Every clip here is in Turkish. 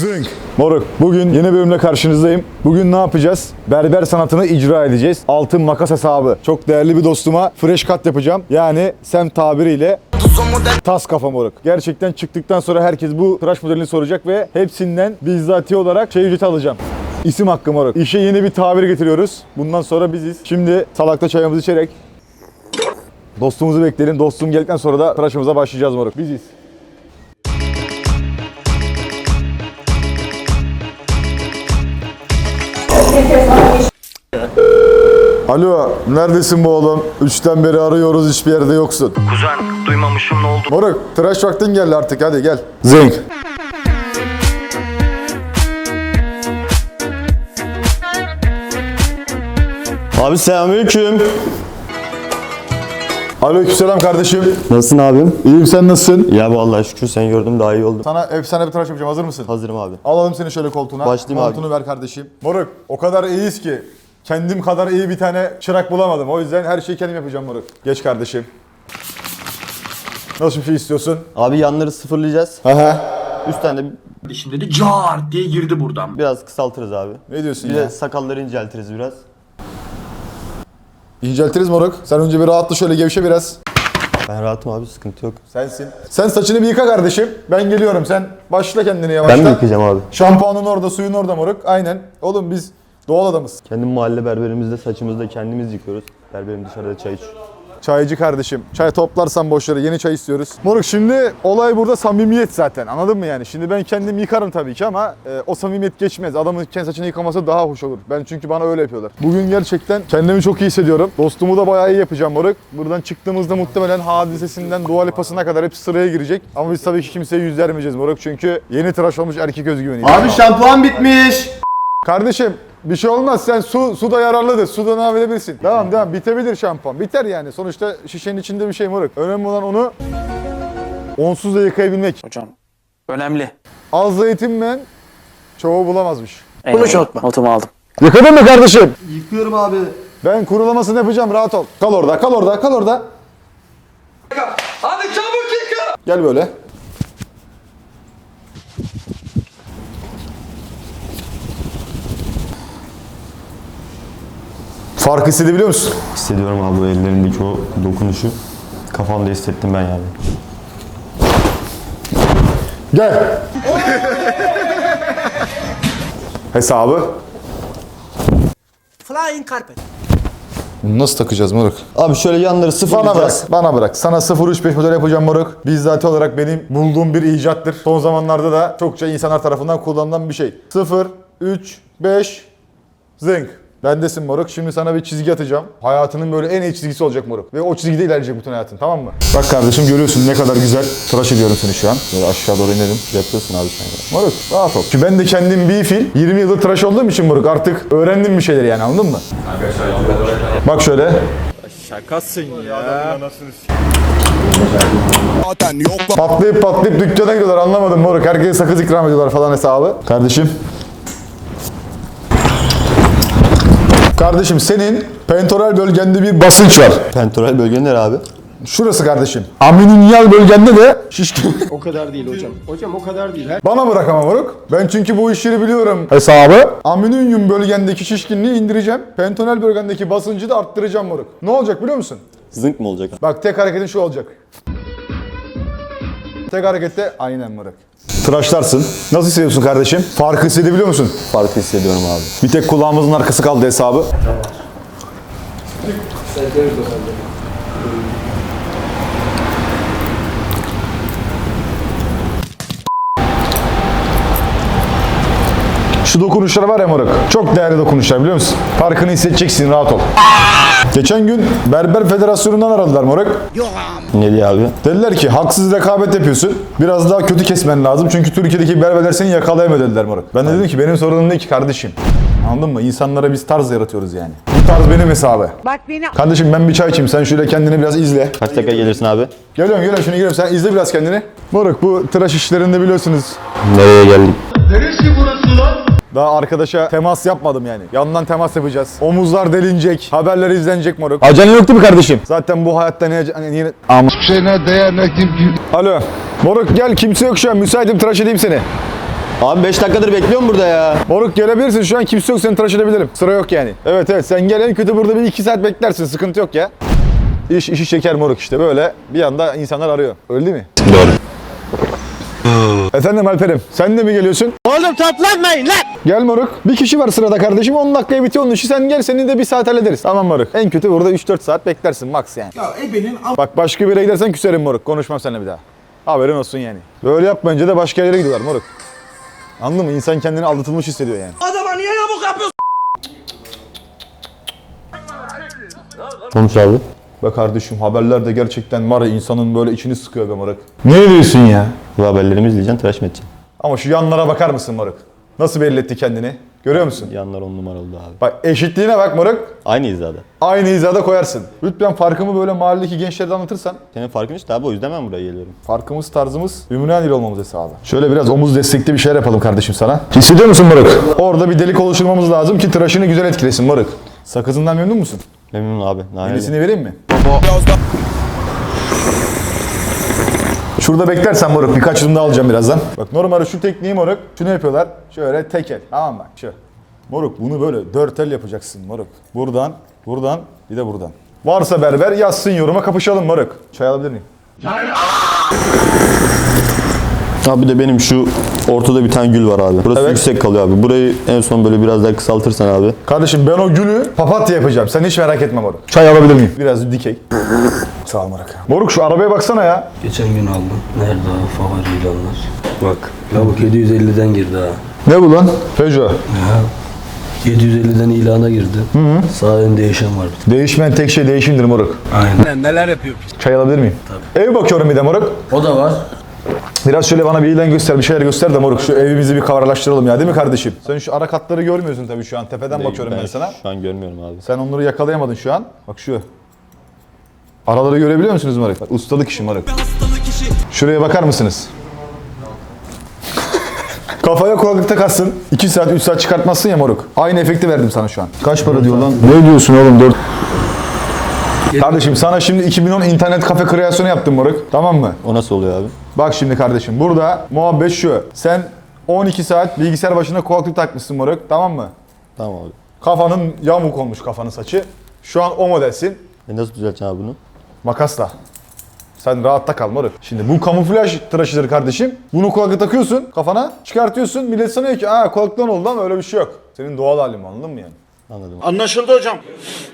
Zınk. Moruk bugün yeni bölümle karşınızdayım. Bugün ne yapacağız? Berber sanatını icra edeceğiz. Altın makas hesabı. Çok değerli bir dostuma fresh cut yapacağım. Yani sem tabiriyle tas kafa moruk. Gerçekten çıktıktan sonra herkes bu tıraş modelini soracak ve hepsinden bizzati olarak şey ücreti alacağım. İsim hakkı moruk. İşe yeni bir tabir getiriyoruz. Bundan sonra biziz. Şimdi salakta çayımızı içerek dostumuzu bekleyelim. Dostum geldikten sonra da tıraşımıza başlayacağız moruk. Biziz. Alo, neredesin bu oğlum? Üçten beri arıyoruz, hiçbir yerde yoksun. Kuzen duymamışım ne oldu? Moruk, tıraş vaktin geldi artık, hadi gel. Zing. Abi selamünaleyküm. Aleykümselam kardeşim. Nasılsın abim? İyiyim, sen nasılsın? Ya vallahi şükür seni gördüm daha iyi oldum. Sana efsane bir tıraş yapacağım, hazır mısın? Hazırım abi. Alalım seni şöyle koltuğuna. Başlayayım abi. Koltuğunu ver kardeşim. Moruk, o kadar iyiyiz ki kendim kadar iyi bir tane çırak bulamadım. O yüzden her şeyi kendim yapacağım moruk. Geç kardeşim. Nasıl bir şey istiyorsun? Abi yanları sıfırlayacağız. Aha. Üstten de Şimdi dedi car diye girdi buradan. biraz kısaltırız abi. Ne diyorsun Bir ya? de sakalları inceltiriz biraz. İnceltiriz moruk. Sen önce bir rahatla şöyle gevşe biraz. Ben rahatım abi sıkıntı yok. Sensin. Sen saçını bir yıka kardeşim. Ben geliyorum. Sen başla kendini yavaşla. Ben mi yıkayacağım abi? Şampuanın orada, suyun orada moruk. Aynen. Oğlum biz doğal adamız. Kendi mahalle berberimizde saçımızda kendimiz yıkıyoruz. Berberim dışarıda çay içiyor. Çaycı kardeşim. Çay toplarsan boşları yeni çay istiyoruz. Moruk şimdi olay burada samimiyet zaten. Anladın mı yani? Şimdi ben kendim yıkarım tabii ki ama e, o samimiyet geçmez. Adamın kendi saçını yıkaması daha hoş olur. Ben çünkü bana öyle yapıyorlar. Bugün gerçekten kendimi çok iyi hissediyorum. Dostumu da bayağı iyi yapacağım moruk. Buradan çıktığımızda muhtemelen hadisesinden Dua Lipası'na kadar hepsi sıraya girecek. Ama biz tabii ki kimseye yüz vermeyeceğiz moruk. Çünkü yeni tıraş olmuş erkek özgüveniyiz. Abi şampuan bitmiş. Kardeşim bir şey olmaz. Sen su su da yararlıdır. Suda ne yapabilirsin? Devam devam. Bitebilir şampuan. Biter yani. Sonuçta şişenin içinde bir şey moruk. Önemli olan onu onsuz da yıkayabilmek. Hocam önemli. Az zeytinle çoğu bulamazmış. Bunu unutma. Notumu aldım. Yıkadın mı kardeşim? Yıkıyorum abi. Ben kurulamasını yapacağım. Rahat ol. Kal orada, kal orada, kal orada. Hadi çabuk yıka. Gel böyle. Farkı hissedebiliyor musun? Hissediyorum abi bu ellerindeki o dokunuşu. Kafamda hissettim ben yani. Gel. Hesabı. Flying carpet. Bunu nasıl takacağız moruk? Abi şöyle yanları Bana bırak, bana bırak. Sana 035 model yapacağım moruk. Bizzati olarak benim bulduğum bir icattır. Son zamanlarda da çokça insanlar tarafından kullanılan bir şey. 0, 3, 5, zınk. Bendesin moruk. Şimdi sana bir çizgi atacağım. Hayatının böyle en iyi çizgisi olacak moruk. Ve o çizgide ilerleyecek bütün hayatın tamam mı? Bak kardeşim görüyorsun ne kadar güzel tıraş ediyorum seni şu an. Böyle aşağı doğru inelim. Yapıyorsun abi sen ya. Moruk rahat ol. Çünkü ben de kendim bir fil 20 yıldır tıraş olduğum için moruk artık öğrendim bir şeyler yani anladın mı? Bak şöyle. Patlayıp patlayıp dükkana gidiyorlar anlamadım moruk. Herkese sakız ikram ediyorlar falan hesabı. Kardeşim. Kardeşim senin pentoral bölgende bir basınç var. Pentoral bölge nere abi? Şurası kardeşim. Aminyal bölgende de şişkin. O kadar değil hocam. Hocam o kadar değil. Her Bana bırak ama moruk. Ben çünkü bu işleri biliyorum. Hesabı. Aminyum bölgendeki şişkinliği indireceğim. Pentonel bölgendeki basıncı da arttıracağım moruk. Ne olacak biliyor musun? Zınk mı olacak? Bak tek hareketin şu olacak. Tek harekette aynen moruk. Tıraşlarsın. Nasıl hissediyorsun kardeşim? Farkı hissedebiliyor musun? Farkı hissediyorum abi. Bir tek kulağımızın arkası kaldı hesabı. Şu dokunuşlar var ya moruk. Çok değerli dokunuşlar biliyor musun? Farkını hissedeceksin rahat ol. Geçen gün Berber Federasyonu'ndan aradılar moruk. Ne diyor abi? Dediler ki haksız rekabet yapıyorsun. Biraz daha kötü kesmen lazım. Çünkü Türkiye'deki berberler seni yakalayamıyor dediler moruk. Ben de dedim ki benim sorunum değil ki kardeşim. Anladın mı? İnsanlara biz tarz yaratıyoruz yani. Bu tarz benim hesabı. Bak beni Kardeşim ben bir çay içeyim. Sen şöyle kendini biraz izle. Kaç dakika gelirsin abi? Geliyorum geliyorum şunu geliyorum. Sen izle biraz kendini. Moruk bu tıraş işlerinde biliyorsunuz. Nereye geldik? Daha arkadaşa temas yapmadım yani. Yandan temas yapacağız. Omuzlar delinecek. Haberler izlenecek moruk. Acele yoktu mu kardeşim? Zaten bu hayatta ne... Hani, niye... Ama... şeyine değer ne kim Alo. Moruk gel kimse yok şu an. Müsaitim tıraş edeyim seni. Abi 5 dakikadır bekliyorum burada ya. Moruk gelebilirsin şu an kimse yok seni tıraş edebilirim. Sıra yok yani. Evet evet sen gel en kötü burada bir iki saat beklersin sıkıntı yok ya. İş işi çeker moruk işte böyle bir anda insanlar arıyor. Öyle değil mi? Doğru. Efendim Alper'im sen de mi geliyorsun? Oğlum toplanmayın lan. Gel moruk. Bir kişi var sırada kardeşim 10 dakikaya bitiyor onun işi sen gel seni de bir saat hallederiz. Tamam moruk. En kötü burada 3-4 saat beklersin max yani. Ya Bak başka bir yere gidersen küserim moruk. Konuşmam seninle bir daha. Haberin olsun yani. Böyle yapmayınca da başka yere gidiyorlar moruk. Anladın mı? İnsan kendini aldatılmış hissediyor yani. Konuş abi. Be kardeşim haberler de gerçekten var ya insanın böyle içini sıkıyor be moruk. Ne diyorsun ya? Bu haberlerimi izleyeceksin, tıraş mı edeceksin? Ama şu yanlara bakar mısın moruk? Nasıl belli etti kendini? Görüyor musun? Yanlar 10 numara oldu abi. Bak eşitliğine bak moruk. Aynı hizada. Aynı hizada koyarsın. Lütfen farkımı böyle mahalledeki gençlere de anlatırsan. Senin farkın işte abi o yüzden ben buraya geliyorum. Farkımız, tarzımız Ümraniye olmamız hesabı. Şöyle biraz omuz destekli bir şeyler yapalım kardeşim sana. Hissediyor musun moruk? Orada bir delik oluşturmamız lazım ki tıraşını güzel etkilesin moruk. Sakızından memnun musun? Memnun abi. Nane Yenisini vereyim mi? Şurada beklersen moruk birkaç daha alacağım birazdan. Bak normalde şu tekniği moruk şunu yapıyorlar. Şöyle tek el tamam mı? Şu. Moruk bunu böyle dört el yapacaksın moruk. Buradan, buradan bir de buradan. Varsa berber yazsın yoruma kapışalım moruk. Çay alabilir miyim? Abi de benim şu ortada bir tane gül var abi. Burası Evet. yüksek kalıyor abi. Burayı en son böyle biraz daha kısaltırsan abi. Kardeşim ben o gülü papatya yapacağım. Sen hiç merak etme moruk. Çay alabilir miyim? Biraz dikey. Sağ ol moruk. Moruk şu arabaya baksana ya. Geçen gün aldım. Nerede o favori ilanlar? Bak. Ya bak 750'den girdi ha. Ne bu lan? Peugeot. Ya. 750'den ilana girdi. Sağ ön değişen var. Değişmeyen tek şey değişimdir moruk. Aynen. Neler yapıyor? Çay alabilir miyim? Ev bakıyorum bir de moruk. O da var. Biraz şöyle bana bir ilan göster, bir şeyler göster de moruk. Şu evimizi bir kavralaştıralım ya değil mi kardeşim? Sen şu ara katları görmüyorsun tabii şu an. Tepeden bakıyorum ben, sana. Şu an görmüyorum abi. Sen onları yakalayamadın şu an. Bak şu. Araları görebiliyor musunuz moruk? Bak, ustalık işi moruk. Şuraya bakar mısınız? Kafaya kulaklık takarsın. 2 saat 3 saat çıkartmazsın ya moruk. Aynı efekti verdim sana şu an. Kaç para diyor lan? Ne diyorsun oğlum? 4 Kardeşim sana şimdi 2010 internet kafe kreasyonu yaptım moruk. Tamam mı? O nasıl oluyor abi? Bak şimdi kardeşim burada muhabbet şu. Sen 12 saat bilgisayar başına kulaklık takmışsın moruk. Tamam mı? Tamam abi. Kafanın yamuk olmuş kafanın saçı. Şu an o modelsin. E nasıl düzelteceksin abi bunu? Makasla. Sen rahatta kal moruk. Şimdi bu kamuflaj tıraşıdır kardeşim. Bunu kulaklık takıyorsun kafana çıkartıyorsun. Millet sanıyor ki aa kulaklıktan oldu ama öyle bir şey yok. Senin doğal halin anladın mı yani? Anladım. Anlaşıldı hocam.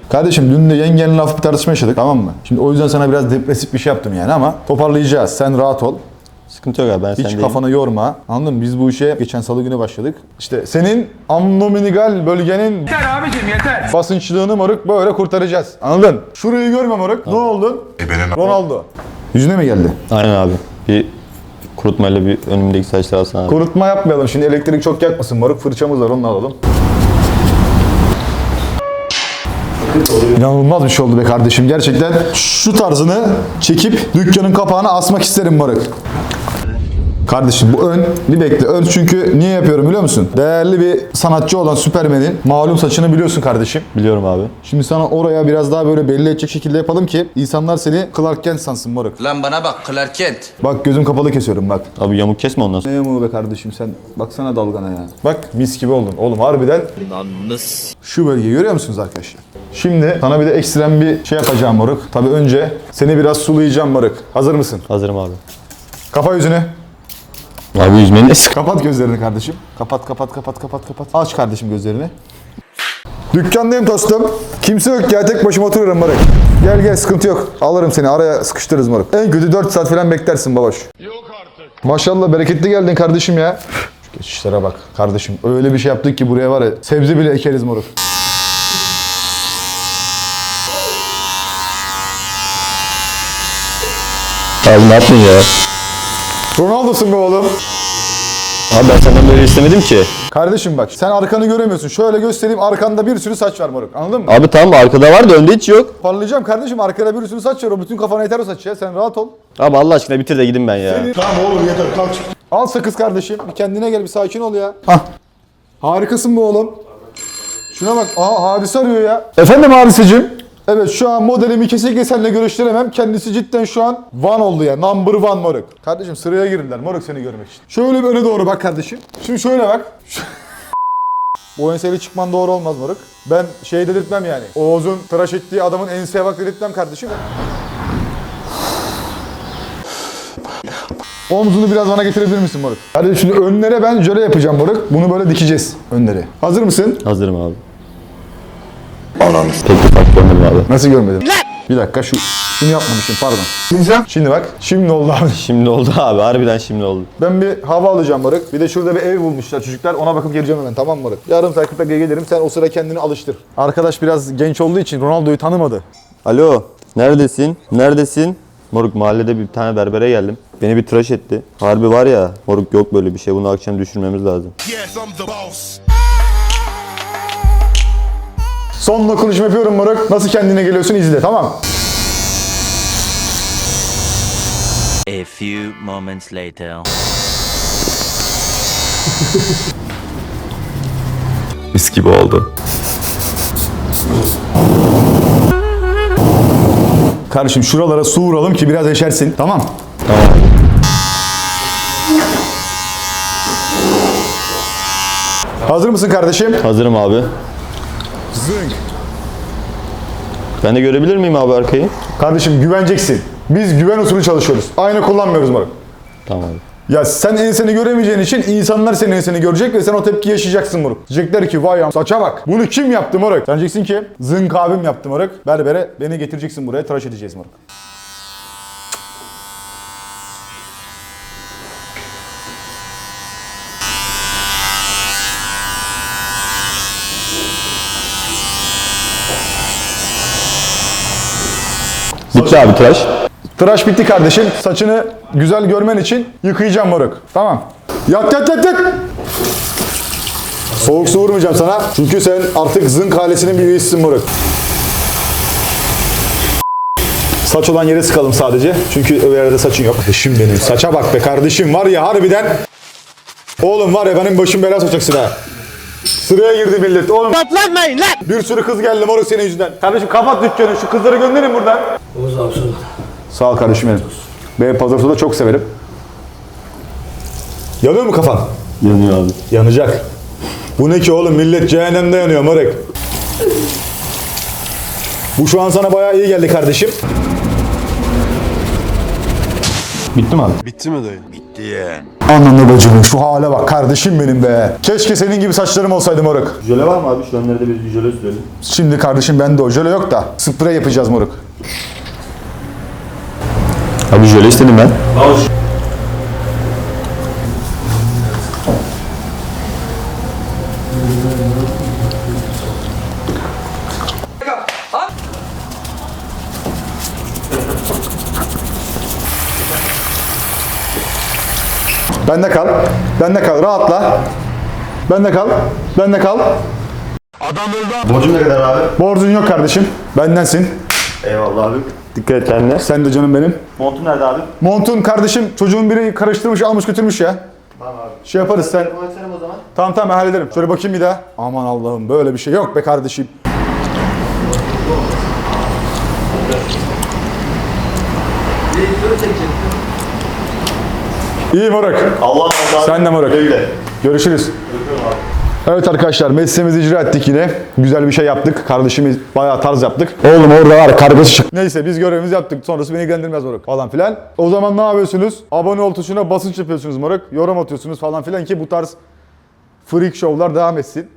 Kardeşim dün de yengenle laf bir tartışma yaşadık tamam mı? Şimdi o yüzden sana biraz depresif bir şey yaptım yani ama toparlayacağız. Sen rahat ol. Sıkıntı yok abi ben Hiç sendeyim. kafanı yorma. Anladın mı? Biz bu işe geçen salı günü başladık. İşte senin abdominigal bölgenin yeter abicim yeter. Basınçlığını moruk böyle kurtaracağız. Anladın? Şurayı görme moruk. Ne oldun? Ronaldo. Yüzüne mi geldi? Aynen abi. Bir kurutmayla bir önümdeki saçları alsana abi. Kurutma yapmayalım şimdi elektrik çok yakmasın moruk. Fırçamız var onu alalım. İnanılmaz bir şey oldu be kardeşim. Gerçekten şu tarzını çekip dükkanın kapağına asmak isterim moruk. Kardeşim bu ön, bir bekle. Ön çünkü niye yapıyorum biliyor musun? Değerli bir sanatçı olan Süpermen'in malum saçını biliyorsun kardeşim. Biliyorum abi. Şimdi sana oraya biraz daha böyle belli edecek şekilde yapalım ki insanlar seni Clark Kent sansın moruk. Lan bana bak Clark Kent. Bak gözüm kapalı kesiyorum bak. Abi yamuk kesme ondan sonra. Ne yamuğu be kardeşim sen baksana dalgana ya. Bak mis gibi oldun. Oğlum harbiden şu bölgeyi görüyor musunuz arkadaşlar? Şimdi sana bir de ekstrem bir şey yapacağım moruk. Tabii önce seni biraz sulayacağım moruk. Hazır mısın? Hazırım abi. Kapa yüzünü. Abi yüzmeni ne sık? Kapat gözlerini kardeşim. Kapat kapat kapat kapat kapat. Aç kardeşim gözlerini. Dükkandayım dostum. Kimse yok ya tek başıma oturuyorum moruk. Gel gel sıkıntı yok. Alırım seni araya sıkıştırırız moruk. En kötü 4 saat falan beklersin babaş. Yok artık. Maşallah bereketli geldin kardeşim ya. Şu geçişlere bak kardeşim. Öyle bir şey yaptık ki buraya var ya sebze bile ekeriz moruk. Abi ne yaptın ya? Ronaldo'sun be oğlum. Abi ben senden böyle istemedim ki. Kardeşim bak sen arkanı göremiyorsun. Şöyle göstereyim arkanda bir sürü saç var moruk. Anladın mı? Abi tamam arkada var da önde hiç yok. Parlayacağım kardeşim arkada bir sürü saç var. O bütün kafana yeter o saç ya. Sen rahat ol. Abi Allah aşkına bitir de gidin ben ya. Al sakız kardeşim. Bir kendine gel bir sakin ol ya. Hah. Harikasın bu oğlum. Şuna bak. Aha hadise arıyor ya. Efendim hadiseciğim. Evet şu an modelimi kesinlikle seninle görüştüremem. Kendisi cidden şu an one oldu ya. Number one moruk. Kardeşim sıraya girdiler moruk seni görmek için. Şöyle bir öne doğru bak kardeşim. Şimdi şöyle bak. Bu enseli çıkman doğru olmaz moruk. Ben şey dedirtmem yani. Oğuz'un tıraş ettiği adamın enseye bak dedirtmem kardeşim. Omzunu biraz bana getirebilir misin moruk? Hadi şimdi önlere ben jöle yapacağım moruk. Bunu böyle dikeceğiz önleri. Hazır mısın? Hazırım abi. Anam. Peki patronum abi. Nasıl görmedin? Bir dakika şu şunu yapmamışım pardon. Şimdi bak. Şimdi oldu abi. Şimdi oldu abi. Harbiden şimdi oldu. Ben bir hava alacağım moruk. Bir de şurada bir ev bulmuşlar çocuklar. Ona bakıp geleceğim hemen tamam mı moruk? Yarım saat 40 dakika gelirim. Sen o sıra kendini alıştır. Arkadaş biraz genç olduğu için Ronaldo'yu tanımadı. Alo. Neredesin? Neredesin? Moruk mahallede bir tane berbere geldim. Beni bir tıraş etti. Harbi var ya. Moruk yok böyle bir şey. Bunu akşam düşürmemiz lazım. Yes, I'm the boss. Son dokunuşumu yapıyorum moruk. Nasıl kendine geliyorsun izle tamam A few moments later. Mis gibi oldu. Kardeşim şuralara su vuralım ki biraz eşersin. Tamam. Tamam. Hazır mısın kardeşim? Hazırım abi. Zınk. Ben de görebilir miyim abi arkayı? Kardeşim güveneceksin. Biz güven usulü çalışıyoruz. Ayna kullanmıyoruz moruk. Tamam abi. Ya sen enseni göremeyeceğin için insanlar senin enseni görecek ve sen o tepki yaşayacaksın moruk. Diyecekler ki vay am saça bak. Bunu kim yaptı moruk? Sen diyeceksin ki zınk abim yaptı moruk. Berbere beni getireceksin buraya tıraş edeceğiz moruk. Bitti abi tıraş. Tıraş bitti kardeşim. Saçını güzel görmen için yıkayacağım moruk. Tamam. Yat yat yat yat. Soğuk su vurmayacağım sana. Çünkü sen artık zınk ailesinin bir üyesisin moruk. Saç olan yere sıkalım sadece. Çünkü öbür yerde saçın yok. Kardeşim benim. Saça bak be kardeşim var ya harbiden. Oğlum var ya benim başım bela sokacaksın ha. Sıraya girdi millet. Oğlum Patlatmayın lan. bir sürü kız geldi moruk senin yüzünden. Kardeşim kapat dükkanı. Şu kızları gönderin buradan. Oğuz abi sana. Sağ ol kardeşim benim. Ben pazar soda çok severim. Yanıyor mu kafan? Yanıyor abi. Yanacak. Bu ne ki oğlum millet cehennemde yanıyor moruk. Bu şu an sana bayağı iyi geldi kardeşim. Bitti mi abi? Bitti mi dayı? Anlamlı bacımın şu hale bak kardeşim benim be. Keşke senin gibi saçlarım olsaydı moruk. Jöle var mı abi? Şu önlerde bir jöle sürelim. Şimdi kardeşim bende o jöle yok da sprey yapacağız moruk. Abi jöle istedim ben. Bende kal. Bende kal. Rahatla. Bende kal. Bende kal. Borcum ne kadar abi? Borcun yok kardeşim. Bendensin. Eyvallah abi. Dikkat et kendine. Sen de canım benim. Montun nerede abi? Montun kardeşim çocuğun biri karıştırmış almış götürmüş ya. Tamam abi. Şey yaparız sen. o zaman. Tamam tamam ben hallederim. Şöyle bakayım bir daha. Aman Allah'ım böyle bir şey yok be kardeşim. İyi moruk. Allah razı Sen de moruk. Öyle. Görüşürüz. Evet arkadaşlar mesleğimizi icra ettik yine. Güzel bir şey yaptık. Kardeşimiz bayağı tarz yaptık. Oğlum orada var kargası çık. Neyse biz görevimizi yaptık. Sonrası beni ilgilendirmez moruk falan filan. O zaman ne yapıyorsunuz? Abone ol tuşuna basınç yapıyorsunuz moruk. Yorum atıyorsunuz falan filan ki bu tarz freak show'lar devam etsin.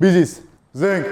Biziz. Zeng.